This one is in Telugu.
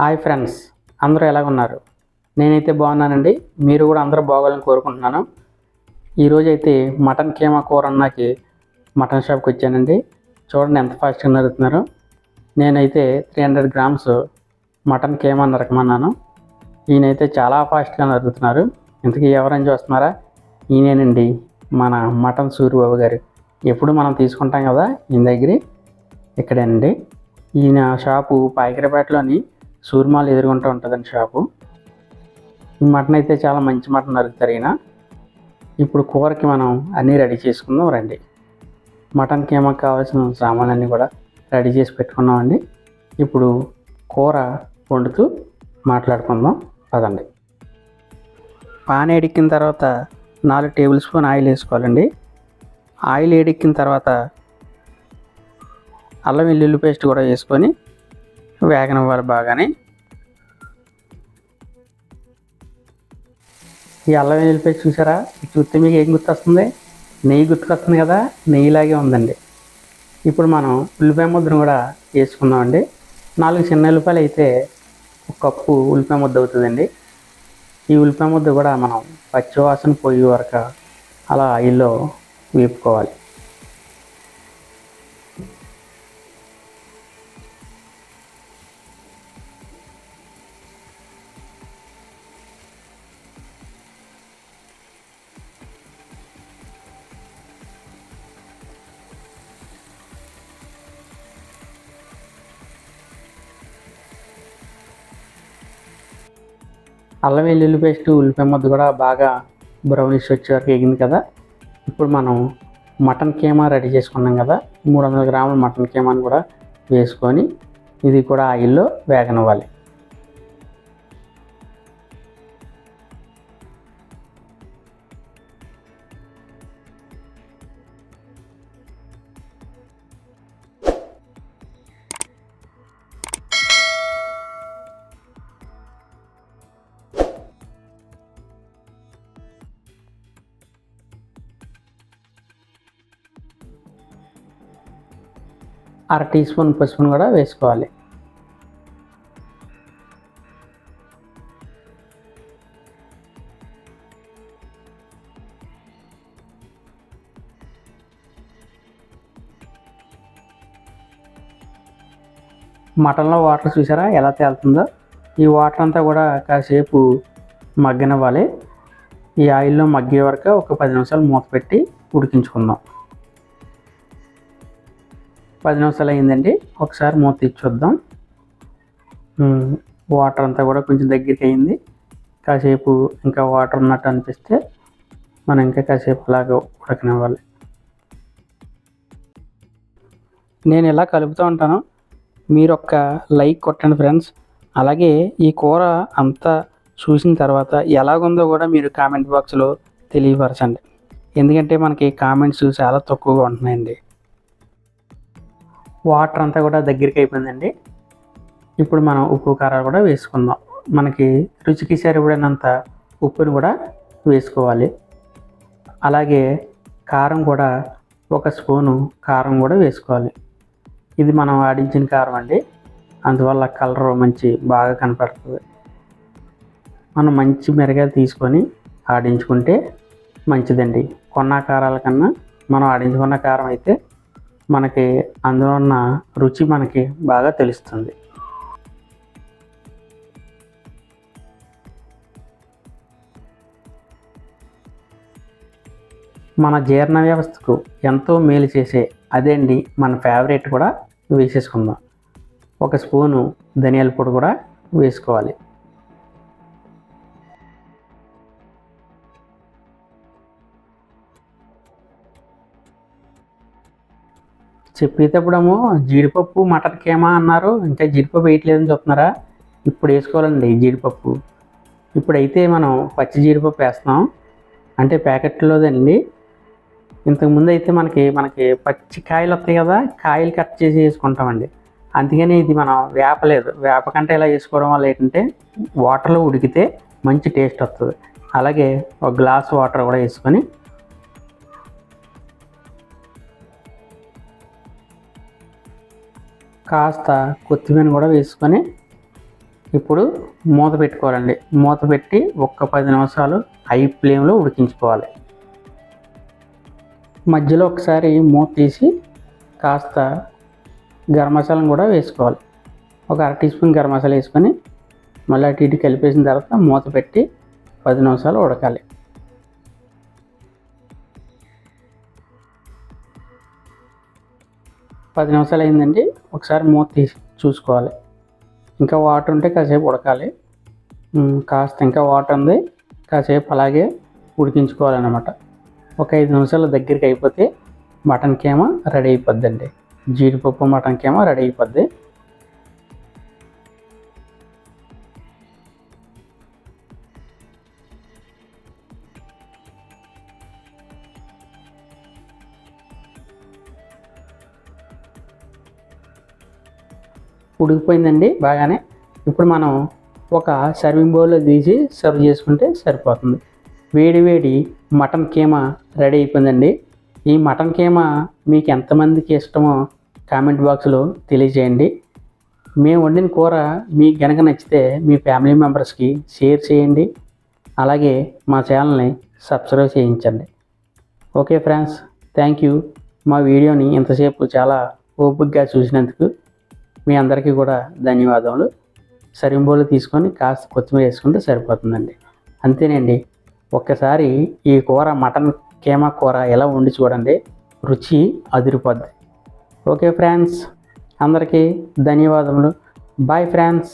హాయ్ ఫ్రెండ్స్ అందరూ ఎలాగ ఉన్నారు? నేనైతే బాగున్నానండి. మీరు కూడా అందరూ బాగోవాలని కోరుకుంటున్నాను. ఈరోజు అయితే మటన్ కీమా కూర అన్నాకి మటన్ షాప్కి వచ్చానండి. చూడండి ఎంత ఫాస్ట్గా నరుగుతున్నారు నేనైతే three hundred grams mutton keema నరకమన్నాను. ఈయనైతే చాలా ఫాస్ట్గా నరుగుతున్నారు ఇంతకీ ఎవరని చూస్తున్నారా? ఈయనేనండి మన మటన్ సూరిబాబు గారు. ఎప్పుడు మనం తీసుకుంటాం కదా ఈయన దగ్గర. ఇక్కడేనండి. ఈయన షాపు పాయకరపేటలోని సూర్మాలు ఎదురుగుంటూ ఉంటుందండి షాపు. ఈ మటన్ అయితే చాలా మంచి మటన్ అరుగుతారు ఈయన. ఇప్పుడు కూరకి మనం అన్నీ రెడీ చేసుకుందాం రండి. మటన్కి ఏమో కావాల్సిన సామాన్లన్నీ కూడా రెడీ చేసి పెట్టుకున్నామండి. ఇప్పుడు కూర వండుతూ మాట్లాడుకుందాం. పదండి. పాన్ ఎడిక్కిన తర్వాత నాలుగు టేబుల్ స్పూన్ ఆయిల్ వేసుకోవాలండి. ఆయిల్ ఎడిక్కిన తర్వాత అల్లం వెల్లుల్లి పేస్ట్ కూడా వేసుకొని వేగనివ్వాలి బాగానే. ఈ అల్లం వెల్లుల్లి పేస్ట్ చూసారా? చూస్తే మీకు ఏం గుర్తొస్తుంది? నెయ్యి గుర్తుకొస్తుంది కదా? నెయ్యిలాగే ఉందండి. ఇప్పుడు మనం ఉల్లిపాయ ముద్దను కూడా వేసుకుందామండి. నాలుగు చిన్న ఉల్లిపాయలు అయితే ఒక కప్పు ఉల్లిపాయ ముద్ద అవుతుందండి. ఈ ఉల్లిపాయ ముద్ద కూడా మనం పచ్చివాసన పోయే వరకు అలా ఆయిల్లో వేపుకోవాలి. అల్లం వెల్లుల్లి పేస్ట్ ఉల్లిపాయ ముద్ద కూడా బాగా బ్రౌనిష్ వచ్చే వరకు ఎగింది కదా. ఇప్పుడు మనం మటన్ కేమా రెడీ చేసుకున్నాం కదా. మూడు వందల గ్రాముల మటన్ కేమాని కూడా వేసుకొని ఇది కూడా ఆయిల్లో వేగనివ్వాలి. అర టీ స్పూన్ పసుపును కూడా వేసుకోవాలి. మటన్లో వాటర్ చూసారా ఎలా తేలుతుందో? ఈ వాటర్ అంతా కూడా కాసేపు మగ్గనివ్వాలి. ఈ ఆయిల్లో మగ్గే వరకు ఒక పది నిమిషాలు మూత పెట్టి ఉడికించుకుందాం. పది నిమిషాలు అయిందండి. ఒకసారి మూత తీసి చూద్దాం. వాటర్ అంతా కూడా కొంచెం దగ్గరికి అయింది. కాసేపు ఇంకా వాటర్ ఉన్నట్టు అనిపిస్తే మనం ఇంకా కాసేపు అలాగ ఉడకనివ్వాలి. నేను ఇలా కలుపుతూ ఉంటాను. మీరు ఒక్క లైక్ కొట్టండి ఫ్రెండ్స్. అలాగే ఈ కూర అంతా చూసిన తర్వాత ఎలాగుందో కూడా మీరు కామెంట్ బాక్స్లో తెలియపరచండి. ఎందుకంటే మనకి కామెంట్స్ చాలా తక్కువగా ఉంటున్నాయండి. వాటర్ అంతా కూడా దగ్గరికి అయిపోయిందండి. ఇప్పుడు మనం ఉప్పు కారాలు కూడా వేసుకుందాం. మనకి రుచికి సరిపడినంత ఉప్పుని కూడా వేసుకోవాలి. అలాగే కారం కూడా ఒక స్పూను కారం కూడా వేసుకోవాలి. ఇది మనం ఆడించిన కారం అండి. అందువల్ల కలర్ మంచి బాగా కనపడుతుంది. మనం మంచి మిరగాయలు తీసుకొని ఆడించుకుంటే మంచిదండి. కొన్న కారాల కన్నా మనం ఆడించుకున్న కారం అయితే మనకి అందులో ఉన్న రుచి మనకి బాగా తెలుస్తుంది. మన జీర్ణ వ్యవస్థకు ఎంతో మేలు చేసే అదే అండి మన ఫేవరెట్ కూడా వేసేసుకుందాం. ఒక స్పూను ధనియాల పొడి కూడా వేసుకోవాలి. చెప్పేటప్పుడేమో జీడిపప్పు మటన్ కేమా అన్నారు. ఇంకా జీడిపప్పు వేయట్లేదని చెప్తున్నారా? ఇప్పుడు వేసుకోవాలండి జీడిపప్పు. ఇప్పుడైతే మనం పచ్చి జీడిపప్పు వేస్తున్నాం. అంటే ప్యాకెట్లోదండి. ఇంతకుముందు అయితే మనకి మనకి పచ్చి కాయలు వస్తాయి కదా కాయలు కట్ చేసి వేసుకుంటామండి. అందుకని ఇది మనం వేపలేదు. వేపకంటే ఇలా వేసుకోవడం వల్ల ఏంటంటే వాటర్లో ఉడికితే మంచి టేస్ట్ వస్తుంది. అలాగే ఒక గ్లాస్ వాటర్ కూడా వేసుకొని కాస్త కొత్తిమీర కూడా వేసుకొని ఇప్పుడు మూత పెట్టుకోవాలండి. మూత పెట్టి ఒక్క పది నిమిషాలు హై ఫ్లేమ్లో ఉడికించుకోవాలి. మధ్యలో ఒకసారి మూత తీసి కాస్త గరం మసాలాను కూడా వేసుకోవాలి. ఒక అర టీ స్పూన్ గరం మసాలా వేసుకొని మళ్ళీ అటు ఇటు కలిపేసిన తర్వాత మూత పెట్టి పది నిమిషాలు ఉడకాలి. పది నిమిషాలు అయిందండి. ఒకసారి మూత తీసి చూసుకోవాలి. ఇంకా వాటర్ ఉంటే కాసేపు ఉడకాలి. కాస్త ఇంకా వాటర్ ఉంది. కాసేపు అలాగే ఉడికించుకోవాలన్నమాట. ఒక ఐదు నిమిషాల దగ్గరికి అయిపోతే మటన్ కేమ రెడీ అయిపోద్దండి. జీడిపప్పు మటన్ కేమ రెడీ అయిపోద్ది. ఉడికిపోయిందండి బాగానే. ఇప్పుడు మనం ఒక సర్వింగ్ బౌల్లో తీసి సర్వ్ చేసుకుంటే సరిపోతుంది. వేడి వేడి మటన్ కీమా రెడీ అయిపోయిందండి. ఈ మటన్ కీమా మీకు ఎంతమందికి ఇష్టమో కామెంట్ బాక్స్లో తెలియజేయండి. మేము వండిన కూర మీకు కనుక నచ్చితే మీ ఫ్యామిలీ మెంబర్స్కి షేర్ చేయండి. అలాగే మా ఛానల్ని సబ్స్క్రైబ్ చేయించండి. ఓకే ఫ్రెండ్స్ థ్యాంక్ యూ మా వీడియోని ఇంతసేపు చాలా ఓపికగా చూసినందుకు మీ అందరికీ కూడా ధన్యవాదములు. సరింబోలు తీసుకొని కాస్త కొత్తిమీర వేసుకుంటే సరిపోతుందండి. అంతేనండి. ఒక్కసారి ఈ కూర మటన్ కేమా కూర ఎలా వండి చూడండి. రుచి అదిరిపోద్ది. ఓకే ఫ్రెండ్స్ అందరికీ ధన్యవాదములు. Bye friends.